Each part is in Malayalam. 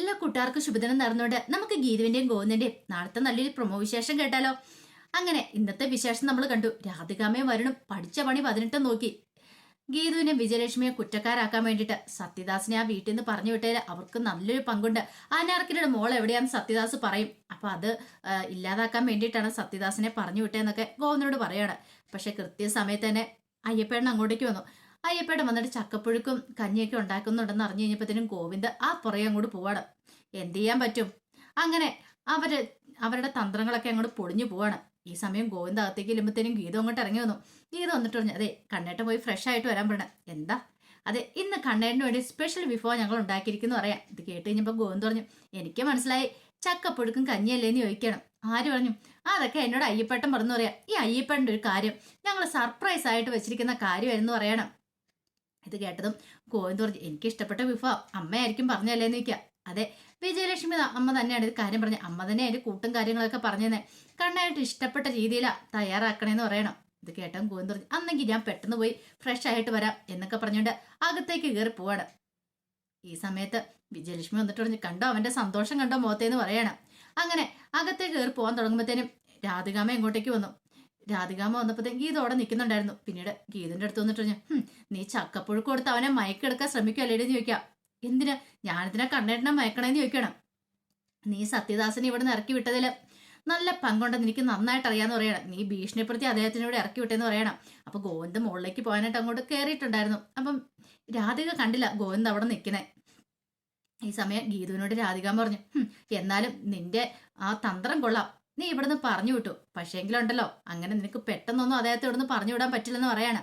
എല്ലാ കൂട്ടുകാർക്കും ശുഭദിനം നടന്നുകൊണ്ട് നമുക്ക് ഗീതുവിന്റെയും ഗോവിന്ദന്റെയും നാളത്തെ നല്ലൊരു പ്രൊമോ വിശേഷം കേട്ടാലോ? അങ്ങനെ ഇന്നത്തെ വിശേഷം നമ്മൾ കണ്ടു. രാധികാമയും വരണം പഠിച്ച പണി പതിനെട്ടും നോക്കി. ഗീതുവിനെ വിജയലക്ഷ്മിയെ കുറ്റക്കാരാക്കാൻ വേണ്ടിയിട്ട് സത്യദാസിനെ ആ വീട്ടിൽ നിന്ന് പറഞ്ഞു വിട്ടതിൽ അവർക്ക് നല്ലൊരു പങ്കുണ്ട്. അനാർക്കിയുടെ മോൾ എവിടെയാന്ന് സത്യദാസ് പറയും. അപ്പൊ അത് ഇല്ലാതാക്കാൻ വേണ്ടിയിട്ടാണ് സത്യദാസിനെ പറഞ്ഞു വിട്ടതെന്നൊക്കെ ഗോവിന്ദനോട് പറയാണ്. പക്ഷെ കൃത്യസമയത്ത് തന്നെ അയ്യപ്പേണ്ണ അങ്ങോട്ടേക്ക് വന്നു. അയ്യപ്പേട്ടൻ വന്നിട്ട് ചക്കപ്പുഴുക്കും കഞ്ഞിയൊക്കെ ഉണ്ടാക്കുന്നുണ്ടെന്ന് അറിഞ്ഞു കഴിഞ്ഞപ്പോഴത്തേനും ഗോവിന്ദ് ആ പുറകെ അങ്ങോട്ട് പോവാണ്. എന്ത് ചെയ്യാൻ പറ്റും? അങ്ങനെ അവർ അവരുടെ തന്ത്രങ്ങളൊക്കെ അങ്ങോട്ട് പൊളിഞ്ഞു പോവാണ്. ഈ സമയം ഗോവിന്ദ് അകത്തേക്ക് ഇല്ലുമ്പോഴത്തേനും ഗീത അങ്ങോട്ട് ഇറങ്ങി വന്നു. ഗീത വന്നിട്ട് പറഞ്ഞു അതെ കണ്ണേട്ടൻ പോയി ഫ്രഷ് ആയിട്ട് വരാൻ പറഞ്ഞു എന്താ? അതെ ഇന്ന് കണ്ണേട്ടിന് വേണ്ടി സ്പെഷ്യൽ വിഭവം ഞങ്ങൾ ഉണ്ടാക്കിയിരിക്കുന്നു പറയാം. ഇത് കേട്ട് കഴിഞ്ഞപ്പോൾ ഗോവിന്ദ് പറഞ്ഞു എനിക്ക് മനസ്സിലായി ചക്കപ്പുഴുക്കും കഞ്ഞിയല്ലേന്ന് ചോദിക്കണം. ആര് പറഞ്ഞു അതൊക്കെ എന്നോട് അയ്യപ്പേട്ടൻ പറഞ്ഞു പറയാം. ഈ അയ്യപ്പേട്ടന്റെ ഒരു കാര്യം ഞങ്ങൾ സർപ്രൈസ് ആയിട്ട് വെച്ചിരിക്കുന്ന കാര്യമായിരുന്നു പറയണം. ഇത് കേട്ടതും പറഞ്ഞു എനിക്ക് ഇഷ്ടപ്പെട്ട വിഭവം അമ്മയായിരിക്കും പറഞ്ഞല്ലേന്ന് ചോദിക്കുക അതെ വിജയലക്ഷ്മി അമ്മ തന്നെയാണ് ഇത് കാര്യം പറഞ്ഞത്. അമ്മ തന്നെ അതിന്റെ കൂട്ടും കാര്യങ്ങളൊക്കെ പറഞ്ഞതന്നെ കണ്ണായിട്ട് ഇഷ്ടപ്പെട്ട രീതിയിലാണ് തയ്യാറാക്കണേന്ന് പറയണം. ഇത് കേട്ടതും ഗോവിന്ദ് പറഞ്ഞു അന്നെങ്കിൽ ഞാൻ പെട്ടെന്ന് പോയി ഫ്രഷ് ആയിട്ട് വരാം എന്നൊക്കെ പറഞ്ഞുകൊണ്ട് അകത്തേക്ക് കയറി പോവാണ്. ഈ സമയത്ത് വിജയലക്ഷ്മി വന്നിട്ട് പറഞ്ഞു കണ്ടോ അവന്റെ സന്തോഷം കണ്ടോ മുഖത്തേന്ന് പറയണം. അങ്ങനെ അകത്തേക്ക് കയറി പോകാൻ തുടങ്ങുമ്പോഴത്തേനും രാധികാമ എങ്ങോട്ടേക്ക് വന്നു. രാധികാമ വന്നപ്പോഴത്തേക്ക് ഗീത അവിടെ നിൽക്കുന്നുണ്ടായിരുന്നു. പിന്നീട് ഗീതന്റെ അടുത്ത് വന്നിട്ട് പറഞ്ഞു നീ ചക്കപ്പുഴുക്ക് കൊടുത്ത് അവനെ മയക്കെടുക്കാൻ ശ്രമിക്കുമല്ലേന്ന് ചോദിക്കാം. എന്തിനാ? ഞാനിതിനെ കണ്ണേട്ടനെ മയക്കണേന്ന് ചോദിക്കണം. നീ സത്യദാസനെ ഇവിടെ നിന്ന് ഇറക്കി വിട്ടതിൽ നല്ല പങ്കുണ്ടെന്ന് എനിക്ക് നന്നായിട്ട് അറിയാന്ന് പറയണം. നീ ഭീഷണിപ്പെടുത്തി ഇവിടെ ഇറക്കി വിട്ടെന്ന് പറയണം. അപ്പൊ ഗോവിന്ദ് മുകളിലേക്ക് പോകാനായിട്ട് അങ്ങോട്ട് കയറിയിട്ടുണ്ടായിരുന്നു അപ്പം രാധിക കണ്ടില്ല ഗോവിന്ദ് അവിടെ നിൽക്കണേ. ഈ സമയം ഗീതുവിനോട് രാധിക പറഞ്ഞു "ഹും, എന്നാലും നിന്റെ ആ തന്ത്രം കൊള്ളാം. നീ ഇവിടുന്ന് പറഞ്ഞു വിട്ടു. പക്ഷേങ്കിലുണ്ടല്ലോ അങ്ങനെ നിനക്ക് പെട്ടെന്നൊന്നും അദ്ദേഹത്തെ ഇവിടുന്ന് പറഞ്ഞു വിടാൻ പറ്റില്ലെന്ന് പറയാണ്.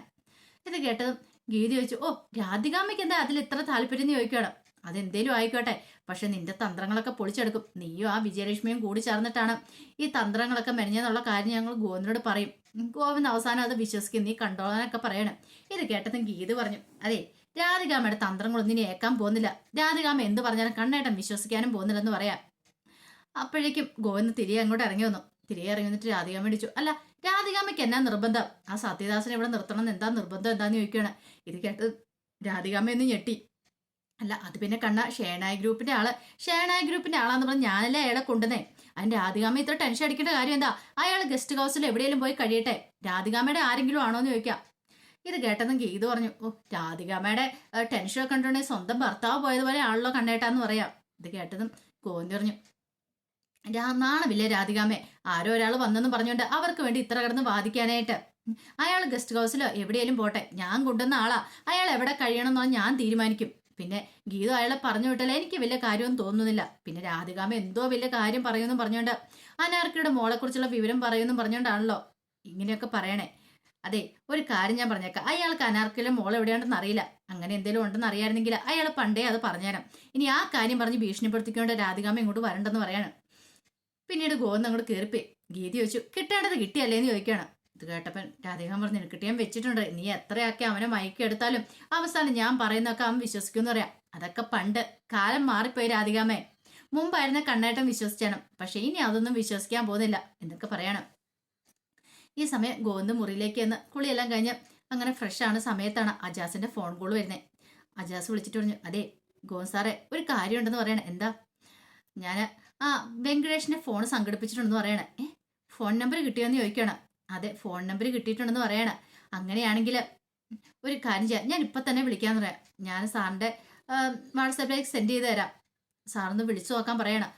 ഇത് കേട്ടതും ഗീതി ചോദിച്ചു ഓ രാധികാമ്മയ്ക്ക് എന്താ അതിൽ ഇത്ര താല്പര്യം? ചോദിക്കുകയാണ്. അതെന്തേലും ആയിക്കോട്ടെ പക്ഷെ നിന്റെ തന്ത്രങ്ങളൊക്കെ പൊളിച്ചെടുക്കും. നീയും ആ വിജയലക്ഷ്മിയും കൂടി ചേർന്നിട്ടാണ് ഈ തന്ത്രങ്ങളൊക്കെ മെനഞ്ഞെന്നുള്ള കാര്യം ഞങ്ങൾ ഗോവിന്ദനോട് പറയും. ഗോവിന്ദ് അവസാനം അത് വിശ്വസിക്കും നീ കണ്ടോളാനൊക്കെ പറയണം. ഇത് കേട്ടതും ഗീത് പറഞ്ഞു അതെ രാധികാമ്മയുടെ തന്ത്രങ്ങളൊന്നും ഇനി ഏക്കാൻ പോകുന്നില്ല. രാധികാമ്മ എന്ത് പറഞ്ഞാലും കണ്ണേട്ടം വിശ്വസിക്കാനും പോകുന്നില്ലെന്ന് പറയാം. അപ്പോഴേക്കും ഗോവിന്ദ് തിരികെ അങ്ങോട്ട് ഇറങ്ങി വന്നു. തിരികെ ഇറങ്ങി വന്നിട്ട് രാധികാമ്മ ഇടിച്ചു അല്ല രാധികാമ്മയ്ക്ക് എന്നാ നിർബന്ധം? ആ സത്യദാസനെ ഇവിടെ നിർത്തണം എന്താ നിർബന്ധം എന്താന്ന് ചോദിക്കുകയാണ് ഇത് കേട്ട് രാധികാമ്മ ഒന്ന് ഞെട്ടി. അല്ല അത് പിന്നെ കണ്ണ ഷേണായ ഗ്രൂപ്പിന്റെ ആൾ. ഷേണായ ഗ്രൂപ്പിന്റെ ആളാന്ന് പറഞ്ഞ് ഞാനല്ലേ അയാളെ കൊണ്ടുവന്നേ? അതിന്റെ രാധികാമ്മ ഇത്ര ടെൻഷൻ അടിക്കേണ്ട കാര്യം എന്താ? അയാൾ ഗസ്റ്റ് ഹൗസിൽ എവിടെയെങ്കിലും പോയി കഴിയട്ടെ? രാധികാമ്മയുടെ ആരെങ്കിലും ആണോ എന്ന് ചോദിക്കാം. ഇത് കേട്ടതും ഗീത് പറഞ്ഞു ഓ രാധികാമ്മയുടെ ടെൻഷൻ ഒക്കെ ഉണ്ടെങ്കിൽ സ്വന്തം ഭർത്താവ് പോയതുപോലെ ആണല്ലോ കണ്ടേട്ടാന്ന് പറയാം. ഇത് കേട്ടതും ഗോവിന്ദ് പറഞ്ഞു നാണമില്ലേ രാധികാമേ ആരോ ഒരാൾ വന്നെന്ന് പറഞ്ഞുകൊണ്ട് അവർക്ക് വേണ്ടി ഇത്ര കിടന്ന് വാദിക്കാനായിട്ട്. അയാൾ ഗസ്റ്റ് ഹൗസിലോ എവിടെയെങ്കിലും പോട്ടെ. ഞാൻ കൊണ്ടുവന്ന ആളാ. അയാൾ എവിടെ കഴിയണമെന്നോ ഞാൻ തീരുമാനിക്കും. പിന്നെ ഗീത അയാളെ പറഞ്ഞു വിട്ടാലേ എനിക്ക് വലിയ കാര്യമൊന്നും തോന്നുന്നില്ല. പിന്നെ രാധികാമ എന്തോ വലിയ കാര്യം പറയുമെന്നും പറഞ്ഞുകൊണ്ട് അനാർക്കിയുടെ മോളെക്കുറിച്ചുള്ള വിവരം പറയുമെന്നും പറഞ്ഞുകൊണ്ടാണല്ലോ ഇങ്ങനെയൊക്കെ പറയണേ. അതെ ഒരു കാര്യം ഞാൻ പറഞ്ഞേക്കാം. അയാൾക്ക് അനാർക്കിലെ മോൾ എവിടെയാണെന്ന് അറിയില്ല. അങ്ങനെ എന്തെങ്കിലും ഉണ്ടെന്ന് അറിയായിരുന്നെങ്കിൽ അയാൾ പണ്ടേ അത് പറഞ്ഞുതരാം ഇനി ആ കാര്യം പറഞ്ഞ് ഭീഷണിപ്പെടുത്തിക്കൊണ്ട് രാധികാമ ഇങ്ങോട്ട് വരണ്ടെന്ന് പറയാണ്. പിന്നീട് ഗോവിന്ദ് അങ്ങോട്ട് കയറിപ്പോയി ഗീതി ചോദിച്ചു കിട്ടേണ്ടത് കിട്ടിയല്ലേന്ന് ചോദിക്കുകയാണ്. ഇത് കേട്ടപ്പൻ രാധികം പറഞ്ഞു നിനക്കിട്ടിയാൻ വെച്ചിട്ടുണ്ട്. നീ എത്രയാക്കി അവനെ മയക്കെടുത്താലും അവസാനം ഞാൻ പറയുന്നൊക്കെ അവൻ വിശ്വസിക്കുമെന്ന് പറയാം. അതൊക്കെ പണ്ട് കാലം മാറിപ്പോയി രാധികാമേ. മുമ്പായിരുന്ന കണ്ണേട്ടം വിശ്വസിച്ചാണ്. പക്ഷെ ഇനി അതൊന്നും വിശ്വസിക്കാൻ പോകുന്നില്ല എന്നൊക്കെ പറയണം. ഈ സമയം ഗോവിന്ദ് മുറിയിലേക്ക് എന്ന് കുളിയെല്ലാം കഴിഞ്ഞ് അങ്ങനെ ഫ്രഷ് ആണ് സമയത്താണ് അജാസിന്റെ ഫോൺ കോൾ വരുന്നത് അജാസ് വിളിച്ചിട്ട് പറഞ്ഞു അതെ ഗോവിന്ദ് സാറേ ഒരു കാര്യമുണ്ടെന്ന് പറയണേ. എന്താ? ഞാൻ ആ വെങ്കടേഷിന്റെ ഫോൺ സംഘടിപ്പിച്ചിട്ടുണ്ടെന്ന് പറയണേ. ഫോൺ നമ്പർ കിട്ടിയോന്ന് ചോദിക്കണം. അതെ ഫോൺ നമ്പർ കിട്ടിയിട്ടുണ്ടെന്ന് പറയണേ. അങ്ങനെയാണെങ്കിൽ ഒരു കാര്യം ചെയ്യാം. ഞാൻ ഇപ്പം തന്നെ വിളിക്കാന്ന് പറയാം. ഞാൻ സാറിന്റെ വാട്സാപ്പിലേക്ക് സെൻഡ് ചെയ്ത് തരാം. സാറൊന്ന് വിളിച്ചു നോക്കാൻ പറയണം.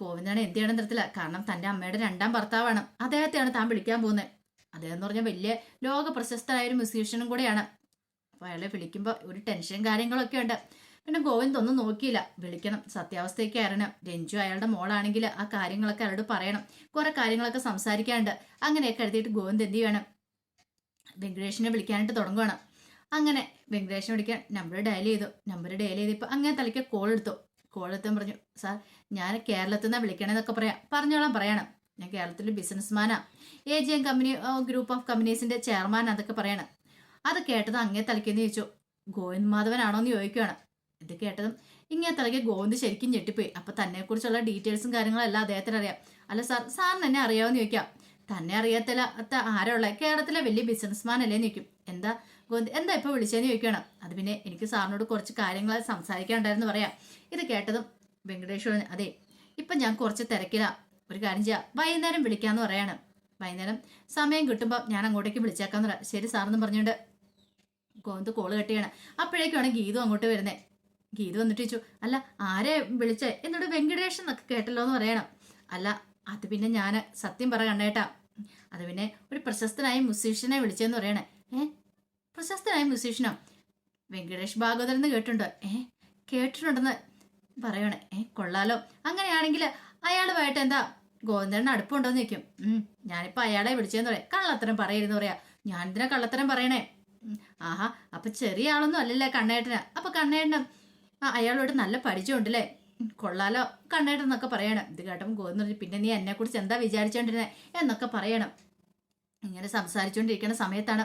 കോവിന്ദാണ് എന്ത് ചെയ്യണം തരത്തില്ല കാരണം തന്റെ അമ്മയുടെ രണ്ടാം ഭർത്താവാണ്. അദ്ദേഹത്തെയാണ് താൻ വിളിക്കാൻ പോകുന്നത് അദ്ദേഹം എന്ന് പറഞ്ഞാൽ വലിയ ലോക പ്രശസ്തനായ ഒരു മ്യൂസീഷ്യനും കൂടെയാണ്. അപ്പോൾ അയാളെ വിളിക്കുമ്പോൾ ഒരു ടെൻഷൻ കാര്യങ്ങളൊക്കെ ഉണ്ട്. പിന്നെ ഗോവിന്ദ് ഒന്നും നോക്കിയില്ല. വിളിക്കണം. സത്യാവസ്ഥയൊക്കെ അറിയണം രഞ്ജു അയാളുടെ മോളാണെങ്കിൽ ആ കാര്യങ്ങളൊക്കെ അയാളോട് പറയണം. കുറെ കാര്യങ്ങളൊക്കെ സംസാരിക്കാണ്ട് അങ്ങനെയൊക്കെ എഴുതിയിട്ട് ഗോവിന്ദ് എന്ത് ചെയ്യണം? വെങ്കടേഷിനെ വിളിക്കാനായിട്ട് തുടങ്ങുകയാണ് അങ്ങനെ വെങ്കടേഷിനെ വിളിക്കാൻ നമ്പർ ഡയൽ ചെയ്തു. നമ്പർ ഡയൽ ചെയ്തിപ്പോൾ അങ്ങനെ തലയ്ക്ക് കോൾ എടുത്തു. കോൾ എടുത്തും പറഞ്ഞു സാർ ഞാൻ കേരളത്തിൽ നിന്നാണ് വിളിക്കണമെന്നൊക്കെ പറയാം. പറഞ്ഞോളാം പറയണം. ഞാൻ കേരളത്തിൽ ബിസിനസ്മാനാ. A G M company group of കമ്പനീസിന്റെ chairman അതൊക്കെ പറയണം. അത് കേട്ടത് അങ്ങേ തലയ്ക്കെന്ന് ചോദിച്ചു. ഗോവിന്ദ് മാധവനാണോ എന്ന് ചോദിക്കുകയാണ് ഇത് കേട്ടതും ഇങ്ങനെ തലയ്ക്ക് ഗോവിന്ദ് ശരിക്കും ഞെട്ടിപ്പോയി. അപ്പൊ തന്നെ കുറിച്ചുള്ള ഡീറ്റെയിൽസും കാര്യങ്ങളും എല്ലാം അദ്ദേഹത്തിന് അറിയാം. അല്ല സാർ സാറിന് എന്നെ അറിയാമെന്ന് ചോദിക്കാം. തന്നെ അറിയാത്തല്ല അത്ത ആരുള്ള? കേരളത്തിലെ വലിയ ബിസിനസ്മാൻ അല്ലേ നിൽക്കും എന്താ ഗോവിന്ദ് എന്താ ഇപ്പൊ വിളിച്ചതെന്ന് ചോദിക്കണം. അത് പിന്നെ എനിക്ക് സാറിനോട് കുറച്ച് കാര്യങ്ങൾ സംസാരിക്കാനുണ്ടായിരുന്നു പറയാം. ഇത് കേട്ടതും പറഞ്ഞു അതെ ഇപ്പം ഞാൻ കുറച്ച് തിരക്കിലാ. ഒരു കാര്യം ചെയ്യാം. വൈകുന്നേരം വിളിക്കാന്ന് പറയാണ്. വൈകുന്നേരം സമയം കിട്ടുമ്പോൾ ഞാൻ അങ്ങോട്ടേക്ക് വിളിച്ചേക്കാന്ന് പറയാം ശരി സാറെന്ന് പറഞ്ഞുകൊണ്ട് ഗോവിന്ദ് കോൾ കെട്ടിയാണ് അപ്പോഴേക്കാണ് ഗീതു അങ്ങോട്ട് വരുന്നത് ഗീതു വന്നിട്ട് ചോദിച്ചു അല്ല ആരെ വിളിച്ചേ? എന്നോട് വെങ്കടേഷൻ എന്നൊക്കെ കേട്ടല്ലോ എന്ന് പറയണം. അല്ല അത് പിന്നെ ഞാൻ സത്യം പറ കണ്ടേട്ടാ അത് പിന്നെ ഒരു പ്രശസ്തനായ മ്യൂസീഷ്യനെ വിളിച്ചെന്ന് പറയണേ. ഏ? പ്രശസ്തനായ മ്യൂസീഷ്യനോ വെങ്കടേഷ് ഭാഗവതൻ എന്ന് കേട്ടിട്ടുണ്ടോ. ഏ? കേട്ടിട്ടുണ്ടെന്ന് പറയണേ. ഏ കൊള്ളാലോ. അങ്ങനെയാണെങ്കിൽ അയാളുമായിട്ട് എന്താ? ഗോവിന്ദന് അടുപ്പുണ്ടോന്ന് ചോദിക്കും. ഉം ഞാനിപ്പോ അയാളെ വിളിച്ചെന്ന് പറയാം. കള്ളത്തരം പറയരുന്ന് പറയാ. ഞാൻ എന്തിനാ കള്ളത്തരം പറയണേ? ആഹാ അപ്പൊ ചെറിയ ആളൊന്നും അല്ലല്ലേ കണ്ണേട്ടന്. അപ്പൊ കണ്ണേട്ടന് ആ അയാളോട് നല്ല പരിചയമുണ്ടല്ലേ? കൊള്ളാലോ കണ്ണേട്ടെന്നൊക്കെ പറയണം. ഇത് കേട്ടപ്പോൾ ഗോവിന്ദ് പറഞ്ഞു പിന്നെ നീ എന്നെ കുറിച്ച് എന്താ വിചാരിച്ചോണ്ടിരുന്നേ? എന്നൊക്കെ പറയണം. ഇങ്ങനെ സംസാരിച്ചുകൊണ്ടിരിക്കുന്ന സമയത്താണ്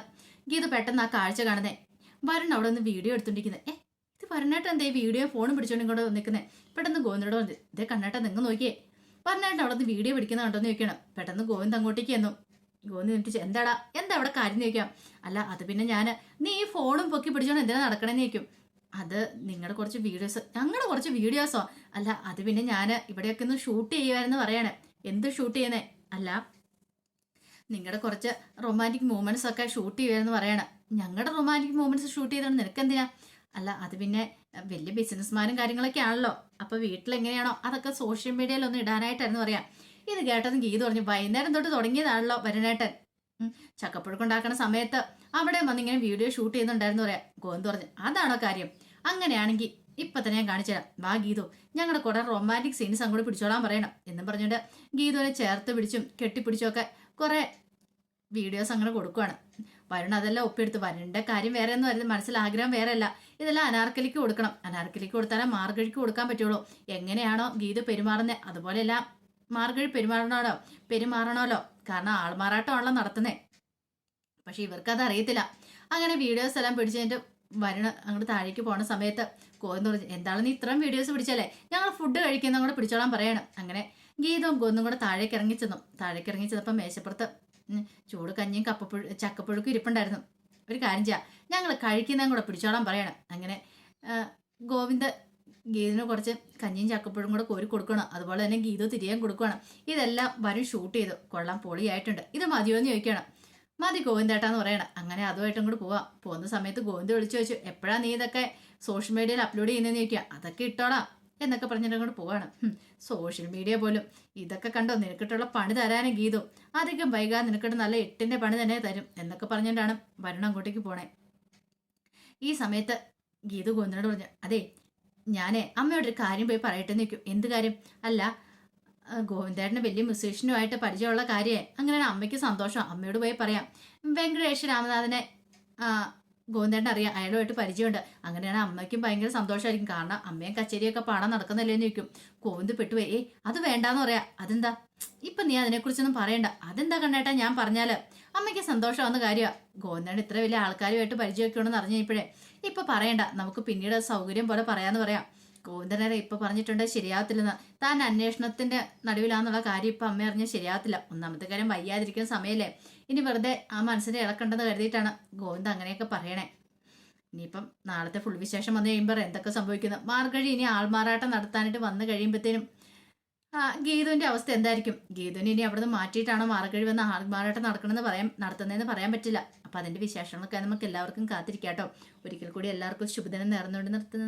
ഗീത പെട്ടെന്ന് ആ കാഴ്ച കാണുന്നേ. വരുൺ അവിടെ നിന്ന് വീഡിയോ എടുത്തോണ്ടിരിക്കുന്നത് ഏ ഇത് പറഞ്ഞേട്ടൻ എന്തേ വീഡിയോ ഫോണും പിടിച്ചോണ്ടും ഇങ്ങോട്ട് നിൽക്കുന്നത് പെട്ടെന്ന് ഗോവിന്ദോട് പറഞ്ഞു ഇതേ കണ്ണേട്ടൻ നിങ്ങൾ നോക്കിയേ. പറഞ്ഞേട്ടൻ അവിടെ നിന്ന് വീഡിയോ പിടിക്കുന്ന കണ്ടോന്ന് ചോദിക്കണം. പെട്ടെന്ന് ഗോവിന്ദ് അങ്ങോട്ടേക്ക് ചെന്നു. ഗോവിന്ദ് എന്നിട്ട് എന്താടാ എന്താ അവിടെ കാര്യം ചോദിക്കാം? അല്ല അത് പിന്നെ ഞാൻ നീ ഈ ഫോണും പൊക്കി പിടിച്ചോണ്ട് എന്തിനാ നടക്കണേന്ന് ചോദിക്കും. അത് നിങ്ങളുടെ കുറച്ച് വീഡിയോസ് ഞങ്ങളുടെ കുറച്ച് വീഡിയോസോ അല്ല അത് പിന്നെ ഞാൻ ഇവിടെയൊക്കെ ഒന്ന് ഷൂട്ട് ചെയ്യുമായിരുന്നു പറയണേ. എന്ത് ഷൂട്ട് ചെയ്യുന്നേ? അല്ല നിങ്ങളുടെ കുറച്ച് റൊമാന്റിക് മൂമെന്റ്സ് ഒക്കെ ഷൂട്ട് ചെയ്യുമായിരുന്നു പറയണം. ഞങ്ങളുടെ റൊമാന്റിക് മൂമെന്റ്സ് ഷൂട്ട് ചെയ്തോണ്ട് നിനക്ക് എന്തിനാ അല്ല അത് പിന്നെ വലിയ ബിസിനസ്മാരും കാര്യങ്ങളൊക്കെ ആണല്ലോ. അപ്പൊ വീട്ടിൽ എങ്ങനെയാണോ അതൊക്കെ സോഷ്യൽ മീഡിയയിൽ ഒന്ന് ഇടാനായിട്ടായിരുന്നു പറയാം. ഇത് കേട്ടതും ഗീത് പറഞ്ഞു വൈകുന്നേരം തൊട്ട് തുടങ്ങിയതാണല്ലോ വരനേട്ടൻ. ഉം, ചക്കപ്പുഴുക്ക് സമയത്ത് അവിടെ വന്നിങ്ങനെ വീഡിയോ ഷൂട്ട് ചെയ്യുന്നുണ്ടായിരുന്നു പറയാം. ഗോവിന്ദ് പറഞ്ഞു അതാണോ കാര്യം? അങ്ങനെയാണെങ്കിൽ ഇപ്പൊ തന്നെ ഞാൻ കാണിച്ചു തരാം. വാ ഗീതു ഞങ്ങളുടെ കുറെ റൊമാന്റിക് സീൻസ് അങ്ങോട്ട് പിടിച്ചോളാൻ പറയണം. എന്നും പറഞ്ഞുകൊണ്ട് ഗീതുവിനെ ചേർത്ത് പിടിച്ചും കെട്ടിപ്പിടിച്ചും ഒക്കെ കുറെ വീഡിയോസ് അങ്ങനെ കൊടുക്കുവാണ്. വരുൺ അതെല്ലാം ഒപ്പിയെടുത്ത് വരുണിന്റെ കാര്യം വേറെ ഒന്നും പറയുന്നത് മനസ്സിൽ ആഗ്രഹം വേറെ അല്ല. ഇതെല്ലാം അനാർക്കലിക്ക് കൊടുക്കണം. അനാർക്കലിക്ക് കൊടുത്താലേ മാർഗഴിക്ക് കൊടുക്കാൻ പറ്റുള്ളൂ. എങ്ങനെയാണോ ഗീത പെരുമാറുന്നത് അതുപോലെയല്ല മാർഗഴി പെരുമാറണമല്ലോ പെരുമാറണമല്ലോ കാരണം ആൾമാറാട്ടമാണല്ലോ നടത്തുന്നേ. പക്ഷെ ഇവർക്കത് അറിയത്തില്ല അങ്ങനെ വീഡിയോസ് എല്ലാം പിടിച്ചതിന്റെ വരണ അങ്ങോട്ട് താഴേക്ക് പോണ സമയത്ത് കോന്ന് പറഞ്ഞു എന്താണ് നീ ഇത്രയും വീഡിയോസ് പിടിച്ചല്ലേ? ഞങ്ങൾ ഫുഡ് കഴിക്കുന്ന കൂടെ പിടിച്ചോളാൻ പറയണം. അങ്ങനെ ഗീതവും കൊന്നും കൂടെ താഴേക്ക് ഇറങ്ങി ചെന്നു. താഴേക്ക് ഇറങ്ങി ചെന്നപ്പോൾ മേശപ്പുറത്ത് ചൂട് കഞ്ഞിയും കപ്പപ്പുഴു ചക്കപ്പുഴുക്കും ഇരിപ്പുണ്ടായിരുന്നു. ഒരു കാര്യം ചെയ്യാം ഞങ്ങൾ കഴിക്കുന്നതും കൂടെ പിടിച്ചോളാൻ പറയണം. അങ്ങനെ ഗോവിന്ദ ഗോവിന്ദ് ഗീതിന് കുറച്ച് കഞ്ഞിയും ചക്കപ്പുഴും കൂടെ കോരി കൊടുക്കണം. അതുപോലെ തന്നെ ഗീതു തിരിയാൻ കൊടുക്കണം ഇതെല്ലാം വരും ഷൂട്ട് ചെയ്തു. കൊള്ളാം പൊളിയായിട്ടുണ്ട്. ഇത് മതിയോ എന്ന് ചോദിക്കണം മതി ഗോവിന്ദേട്ടാന്ന് പറയണം. അങ്ങനെ അതുമായിട്ടും കൂടെ പോവാം. പോകുന്ന സമയത്ത് ഗോവിന്ദ് വിളിച്ചു വെച്ചു എപ്പോഴാ നീ ഇതൊക്കെ സോഷ്യൽ മീഡിയയിൽ അപ്ലോഡ് ചെയ്യുന്നതെന്ന് ചോദിക്കുക അതൊക്കെ ഇട്ടോളാം എന്നൊക്കെ പറഞ്ഞിട്ട് അങ്ങോട്ട് പോവാണ്. സോഷ്യൽ മീഡിയ പോലും. ഇതൊക്കെ കണ്ടോ നിനക്കിട്ടുള്ള പണി തരാനും ഗീതു. അധികം വൈകാതെ നിനക്കിട്ട് നല്ല എട്ടിന്റെ പണി തന്നെ തരും എന്നൊക്കെ പറഞ്ഞിട്ടാണ് വരണം അങ്ങോട്ടേക്ക് പോണേ. ഈ സമയത്ത് ഗീതു ഗോവിന്ദനോട് പറഞ്ഞു അതെ ഞാനേ അമ്മയോടൊരു കാര്യം പോയി പറയട്ടെ നിൽക്കും എന്ത് കാര്യം? അല്ല ഗോവിന്ദേട്ടന് വലിയ മ്യൂസീഷ്യനുമായിട്ട് പരിചയമുള്ള കാര്യമേ അങ്ങനെയാണ് അമ്മയ്ക്ക് സന്തോഷം. അമ്മയോട് പോയി പറയാം. വെങ്കടേഷ് രാമനാഥനെ ഗോവിന്ദേട്ടൻ അറിയാം. അയാളുമായിട്ട് പരിചയമുണ്ട്. അങ്ങനെയാണ് അമ്മയ്ക്കും ഭയങ്കര സന്തോഷമായിരിക്കും. കാരണം അമ്മയും കച്ചേരിയൊക്കെ പാടാൻ നടക്കുന്നില്ലേ എന്ന് ചോദിക്കും. ഗോവിന്ദ് പെട്ടുപോയി. ഏ അത് വേണ്ടാന്ന് പറയാ. അതെന്താ? ഇപ്പൊ നീ അതിനെക്കുറിച്ചൊന്നും പറയണ്ട. അതെന്താ കണ്ണേട്ടാ ഞാൻ പറഞ്ഞാൽ? അമ്മയ്ക്ക് സന്തോഷമാവുന്ന കാര്യമാണ് ഗോവിന്ദേട്ടൻ ഇത്ര വലിയ ആൾക്കാരുമായിട്ട് പരിചയമൊക്കെ ഉണ്ടെന്ന് അറിഞ്ഞപ്പോഴേ ഇപ്പൊ പറയണ്ട. നമുക്ക് പിന്നീട് സൗകര്യം പോലെ പറയാന്ന് പറയാം. ഗോവിന്ദനെ ഇപ്പൊ പറഞ്ഞിട്ടുണ്ട് ശരിയാവത്തില്ലെന്ന്. താൻ അന്വേഷണത്തിന്റെ നടുവിലാന്നുള്ള കാര്യം ഇപ്പൊ അമ്മ അറിഞ്ഞാൽ ശരിയാവത്തില്ല. ഒന്നാമത്തെ കാര്യം വയ്യാതിരിക്കുന്ന സമയല്ലേ. ഇനി വെറുതെ ആ മനസ്സിനെ ഇളക്കണ്ടെന്ന് കരുതിയിട്ടാണ് ഗോവിന്ദ് അങ്ങനെയൊക്കെ പറയണേ. ഇനിയിപ്പം നാളത്തെ ഫുൾ വിശേഷം വന്നു കഴിയുമ്പോൾ എന്തൊക്കെ സംഭവിക്കുന്നു. മാർഗഴി ഇനി ആൾമാറാട്ടം നടത്താനായിട്ട് വന്നു കഴിയുമ്പോഴത്തേനും ഗീതുവിന്റെ അവസ്ഥ എന്തായിരിക്കും? ഗീതുവിനെ ഇനി അവിടുന്ന് മാറ്റിയിട്ടാണോ മാർഗഴി വന്ന് ആൾമാറാട്ടം നടക്കണമെന്ന് പറയാൻ നടത്തുന്നതെന്ന് പറയാൻ പറ്റില്ല. അപ്പൊ അതിന്റെ വിശേഷങ്ങളൊക്കെ നമുക്ക് എല്ലാവർക്കും കാത്തിരിക്കാട്ടോ. ഒരിക്കൽ കൂടി എല്ലാവർക്കും ശുഭദിനം നേർന്നുകൊണ്ട് നിർത്തുന്ന.